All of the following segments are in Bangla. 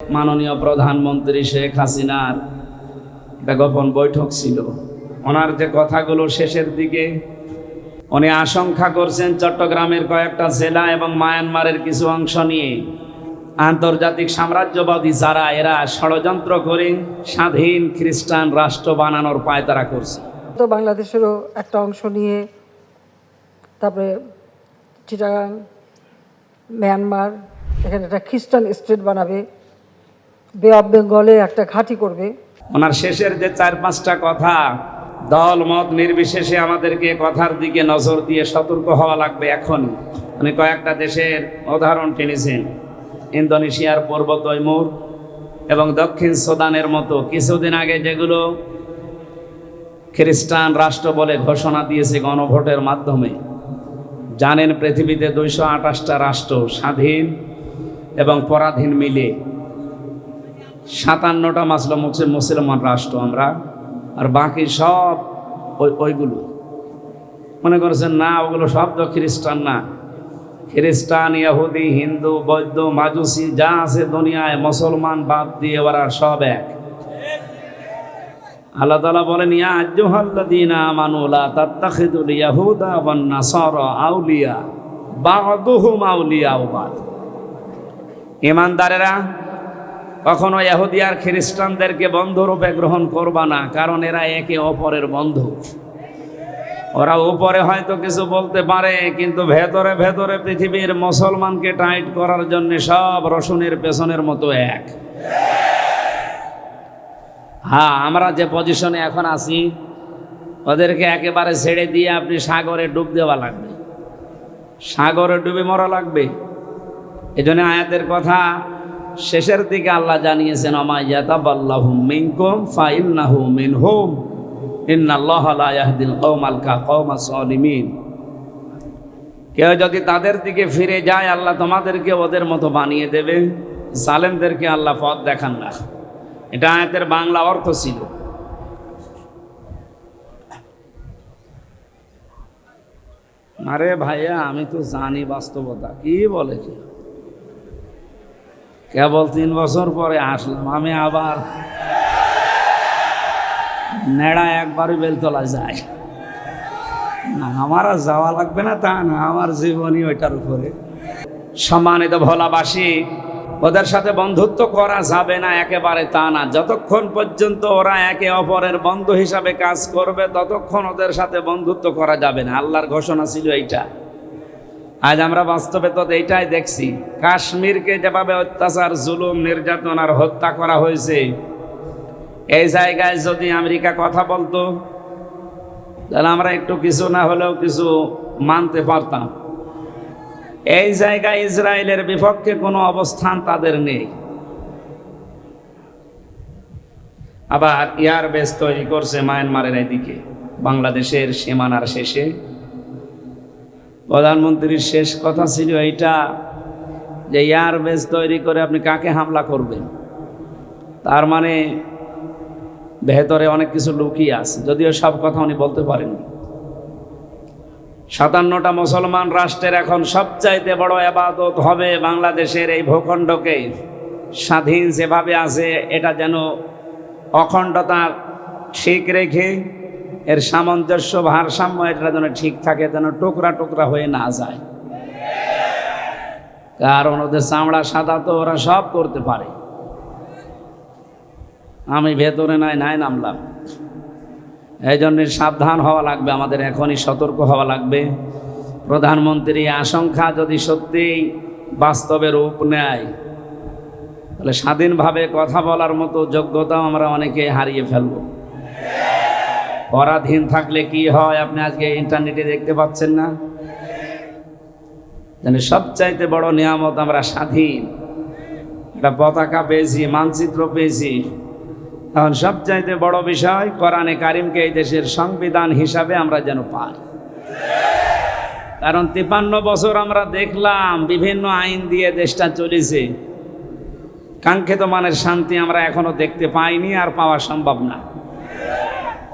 মাননীয় প্রধানমন্ত্রী শেখ হাসিনার একটা গোপন বৈঠক ছিল। ওনার যে কথাগুলো শেষের দিকে, উনি আশঙ্কা করছেন চট্টগ্রামের কয়েকটা জেলা এবং মায়ানমারের কিছু অংশ নিয়ে আন্তর্জাতিক সাম্রাজ্যবাদী যারা, এরা ষড়যন্ত্র করে স্বাধীন খ্রিস্টান রাষ্ট্র বানানোর পায়তারা করছে। তো বাংলাদেশেরও একটা অংশ নিয়ে, তারপরে চিটাগাং, মিয়ানমার, এখানে একটা খ্রিস্টান স্টেট বানাবে। বে অফ বেঙ্গলে একটা ঘাঁটি করবে। ওনার শেষের যে চার পাঁচটা কথা, দল, মত নির্বিশেষে আমাদেরকে কথার দিকে নজর দিয়ে সতর্ক হওয়া লাগবে এখনই উনি কয়েকটা দেশের উদাহরণ টেনেছেন। ইন্দোনেশিয়ার পূর্ব তৈমুর এবং দক্ষিণ সুদানের মতো। কিছুদিন আগে যেগুলো খ্রিস্টান রাষ্ট্র বলে ঘোষণা দিয়েছে গণভোটের মাধ্যমে। জানেন পৃথিবীতে দুইশো আঠাশটা রাষ্ট্র স্বাধীন এবং পরাধীন মিলে। সাতান্নটা মাসলো হচ্ছে মুসলমান রাষ্ট্র আমরা। আর বাকি সব ওই ওইগুলো। মনে করেছেন, না, ওগুলো সব তো খ্রিস্টান না। খ্রিস্টান, ইহুদি, হিন্দু, বৌদ্ধ, মাজুসি, যা আছে দুনিয়ায় মুসলমান বাদ দিয়ে ওরা সব এক। আল্লাহ তালা বলেন, ইয়া আজ্জুহাল্লাদিনা মানুলা তাত্তাখিদুল ইয়াহুদা ওয়ান নাসারা আউলিয়া, বা'দুহুম আউলিয়া বাদ। ইমানদারেরা কখনো ইহুদি আর খ্রিস্টানদেরকে বন্ধুরূপে গ্রহণ করবা না, কারণ এরা একে অপরের বন্ধু। ওরা উপরে হয়তো কিছু বলতে পারে, কিন্তু ভেতরে ভেতরে পৃথিবীর মুসলমানকে টাইট করার জন্য সব রসুনের পেছনের মতো এক। হ্যাঁ আমরা যে পজিশনে এখন আছি, ওদেরকে একেবারে ছেড়ে দিয়ে আপনি সাগরে ডুব দেওয়া লাগবে। সাগরে ডুবে মরা লাগবে। এই জন্য আয়াতের কথা শেষের দিকে আল্লাহ জানিয়েছেন কেউ যদি তাদের দিকে ফিরে যায়, আল্লাহ তোমাদেরকে ওদের মতো বানিয়ে দেবে। সালেমদেরকে আল্লাহ পথ দেখান না। এটা আয়াতের বাংলা অর্থ ছিল। আরে ভাইয়া, আমি তো জানি বাস্তবতা। কি বলে কেবল তিন বছর পরে আসলাম, আমি আবার নেড়া একবারই বেলতলা যায় না, আমার আর যাওয়া লাগবে না তা না, আমার জীবনই ওইটার উপরে। সম্মানিত ভোলাবাসী, ওদের সাথে বন্ধুত্ব করা যাবে না একেবারে তা না। যতক্ষণ পর্যন্ত ওরা একে অপরের বন্ধু হিসাবে কাজ করবে, ততক্ষণ ওদের সাথে বন্ধুত্ব করা যাবে না। আল্লাহর ঘোষণা ছিল এইটা। আজ আমরা বাস্তবে তো এইটাই দেখছি। কাশ্মীরকে যেভাবে অত্যাচার, জুলুম, নির্যাতন আর হত্যা করা হয়েছে, এই জায়গায় যদি আমেরিকা কথা বলতো, তাহলে আমরা একটু কিছু না হলেও কিছু মানতে পারতাম। এই জায়গায় ইসরায়েলের বিপক্ষে কোনো অবস্থান তাদের নেই। আবার এয়ারবেস তৈরি করছে মায়ানমারের এদিকে। বাংলাদেশের সীমানার শেষে প্রধানমন্ত্রীর শেষ কথা ছিল এইটা যে এয়ারবেস তৈরি করে আপনি কাকে হামলা করবেন? তার মানে ভেতরে অনেক কিছু লুকিয়ে আছে, যদিও সব কথা উনি বলতে পারেননি সাতান্নটা মুসলমান রাষ্ট্রের এখন সবচাইতে বড় আবাদত হবে বাংলাদেশের এই ভূখণ্ডকে। স্বাধীন যেভাবে আছে, এটা যেন অখণ্ডতা ঠিক রেখে এর সামঞ্জস্য, ভারসাম্য এটা যেন ঠিক থাকে, যেন টুকরা টুকরা হয়ে না যায়। কারণ ওদের চামড়া সাদা তো ওরা সব করতে পারে। আমি ভেতরে নাই নাই নামলাম। এই জন্য সাবধান হওয়া লাগবে, আমাদের এখনই সতর্ক হওয়া লাগবে। প্রধানমন্ত্রী আশঙ্কা যদি সত্যিই বাস্তবে রূপ নেয়, তাহলে স্বাধীনভাবে কথা বলার মতো যোগ্যতাও আমরা অনেকে হারিয়ে ফেলব। পরাধীন থাকলে কি হয়? আপনি আজকে ইন্টারনেটে দেখতে পাচ্ছেন না? জানি সবচাইতে বড় নিয়ামত আমরা স্বাধীন। একটা পতাকা পেয়েছি, মানচিত্র পেয়েছি। এখন সবচাইতে বড় বিষয়, কোরআনে কারিমকে এই দেশের সংবিধান হিসাবে আমরা যেন পাই। কারণ তিপান্ন বছর আমরা দেখলাম, বিভিন্ন আইন দিয়ে দেশটা চলেছে। কাঙ্ক্ষিত মানের শান্তি আমরা এখনও দেখতে পাইনি, আর পাওয়া সম্ভব না।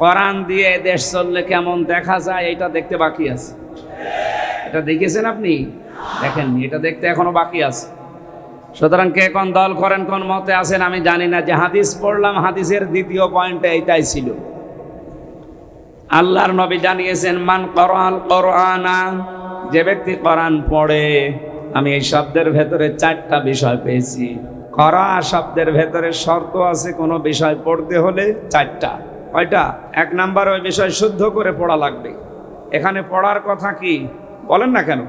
কোরআন দিয়ে দেশ চললে কেমন দেখা যায় এটা দেখতে বাকি আছে। এটা দেখেছেন আপনি? দেখেননি, এটা দেখতে এখনও বাকি আছে। সুতরাং কে কোন দল করেন, কোন মতে আছেন, আমি জানি না, যে হাদিস পড়লাম, হাদিসের দ্বিতীয় পয়েন্টে এইটাই ছিল। আল্লাহর নবী জানিয়েছেন, মান করআল কোরআনা যে ব্যক্তি কোরআন পড়ে, আমি এই শব্দের ভেতরে চারটা বিষয় পেয়েছি। করা শব্দের ভেতরে শর্ত আছে, কোনো বিষয় পড়তে হলে চারটা। কয়টা এক নাম্বার ওই বিষয় শুদ্ধ করে পড়া লাগবে। এখানে পড়ার কথা কি? বলেন না কেন?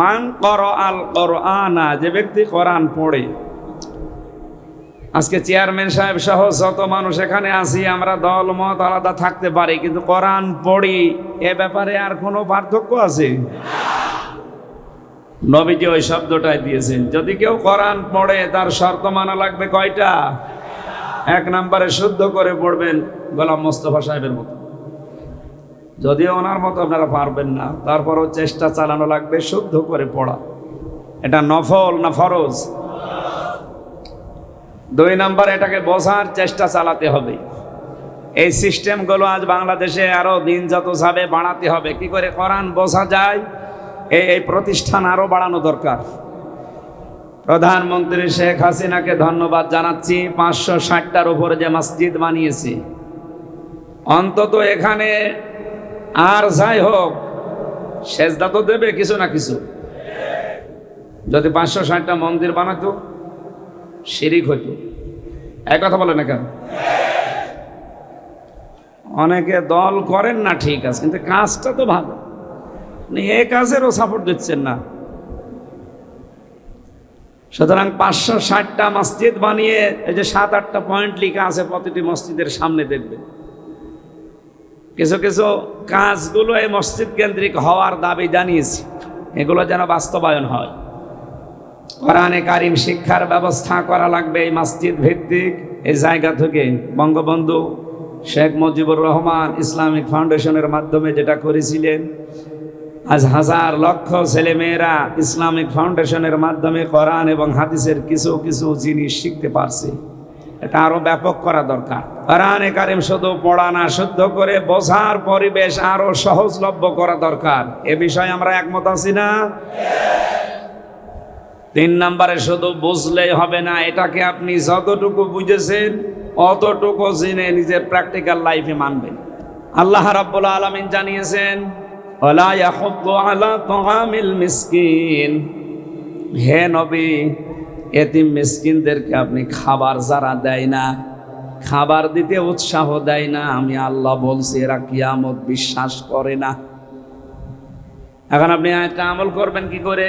মান কর আল কোরআনা, যে ব্যক্তি কোরআন পড়ে। আজকে চেয়ারম্যান সাহেব সহ যত মানুষ এখানে আসি আমরা দল, মত আলাদা থাকতে পারি, কিন্তু কোরআন পড়ি, এ ব্যাপারে আর কোনো পার্থক্য আছে? নবীজি ওই শব্দটাই দিয়েছেন, যদি কেউ কোরআন পড়ে, তার শর্ত মানা লাগবে কয়টা? এক নম্বরে শুদ্ধ করে পড়বেন গোলাম মোস্তফা সাহেবের মতো। যদিও ওনার মতো আপনারা পারবেন না, তারপরও চেষ্টা চালানো লাগবে শুদ্ধ করে পড়া। এটা নফল না ফরজ? দুই নাম্বার এটাকে বোঝার চেষ্টা চালাতে হবে। এই সিস্টেমগুলো আজ বাংলাদেশে আরও দিন যত যাবে বাড়াতে হবে। কি করে কোরআন বোঝা যায়? এই এই প্রতিষ্ঠান আরও বাড়ানো দরকার। প্রধানমন্ত্রী শেখ হাসিনাকে ধন্যবাদ জানাচ্ছি। পাঁচশো ষাটটার উপরে যে মসজিদ বানিয়েছে। অন্তত এখানে আর যাই হোক, সেজদা তো দেবে কিছু না কিছু। যদি পাঁচশো ষাটটা মন্দির বানাতো, শিরিক হইতো। এক কথা বলে না কেন? অনেকে দল করেন না ঠিক আছে, কিন্তু কাজটা তো ভালো। আপনি এ কাজেরও সাপোর্ট দিচ্ছেন না। সুতরাং পাঁচশো ষাটটা মসজিদ বানিয়ে এই যে সাত আটটা পয়েন্ট লিখা আছে প্রতিটি মসজিদের সামনে দেখবে। কিছু কিছু কাজগুলো এই মসজিদ কেন্দ্রিক হওয়ার দাবি জানিয়েছি। এগুলো যেন বাস্তবায়ন হয়। কোরআনে কারিম শিক্ষার ব্যবস্থা করা লাগবে এই মসজিদ ভিত্তিক। এই জায়গা থেকে বঙ্গবন্ধু শেখ মুজিবুর রহমান ইসলামিক ফাউন্ডেশনের মাধ্যমে যেটা করেছিলেন আজ হাজার লক্ষ ছেলেমেয়েরা ইসলামিক ফাউন্ডেশনের মাধ্যমে কোরআন এবং হাদিসের কিছু কিছু জিনিস শিখতে পারছে। এটা আরও ব্যাপক করা দরকার। কোরআনে কারিম শুধু পড়া না শুদ্ধ করে বোঝার পরিবেশ আরও সহজলভ্য করা দরকার। এ বিষয়ে আমরা একমত আছি না? তিন নম্বরে শুধু বুঝলেই হবে না, এটাকে আপনি যতটুকু বুঝেছেন, অতটুকু জেনে নিজের প্র্যাকটিক্যাল লাইফে মানবেন। আল্লাহ রাব্বুল আলামিন জানিয়েছেন আলা হে নবী, এতিম মিসকিনদেরকে আপনি খাবার যারা দেয় না, খাবার দিতে উৎসাহ দেয় না, আমি আল্লাহ বলছি, এরা কিয়ামত বিশ্বাস করে না। এখন আপনি একটা আমল করবেন কি করে?